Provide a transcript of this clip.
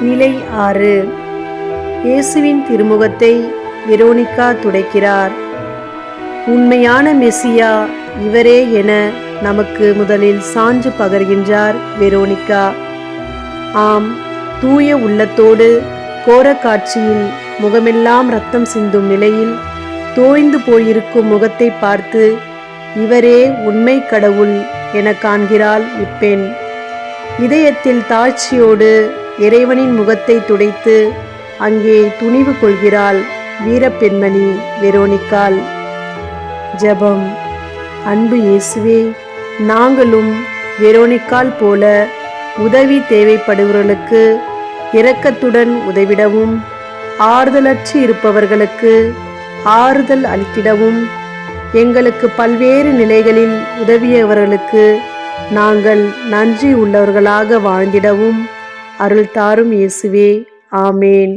நிலை ஆறு. இயேசுவின் திருமுகத்தை வெரோனிகா துடைக்கிறார். உண்மையான மெசியா இவரே என நமக்கு முதலில் சான்று பகர்கின்றார் வெரோனிகா ஆம் தூய உள்ளத்தோடு கோர காட்சியில் முகமெல்லாம் ரத்தம் சிந்தும் நிலையில் தோய்ந்து போயிருக்கும் முகத்தை பார்த்து இவரே உண்மை கடவுள் என காண்கிறாள் இப்பெண் இதயத்தில் தாழ்ச்சியோடு இறைவனின் முகத்தை துடைத்து அங்கே துணிவு கொள்கிறாள் வீரப்பெண்மணி வெரோனிக்கால் ஜெபம். அன்பு இயேசுவே நாங்களும் வெரோனிக்கால் போல உதவி தேவைப்படுபவர்களுக்கு இரக்கத்துடன் உதவிடவும் ஆறுதலற்று இருப்பவர்களுக்கு ஆறுதல் அளித்திடவும் எங்களுக்கு பல்வேறு நிலைகளில் உதவியவர்களுக்கு நாங்கள் நன்றி உள்ளவர்களாக வாழ்ந்திடவும். அருள் தாரும் இயேசுவே. ஆமேன்.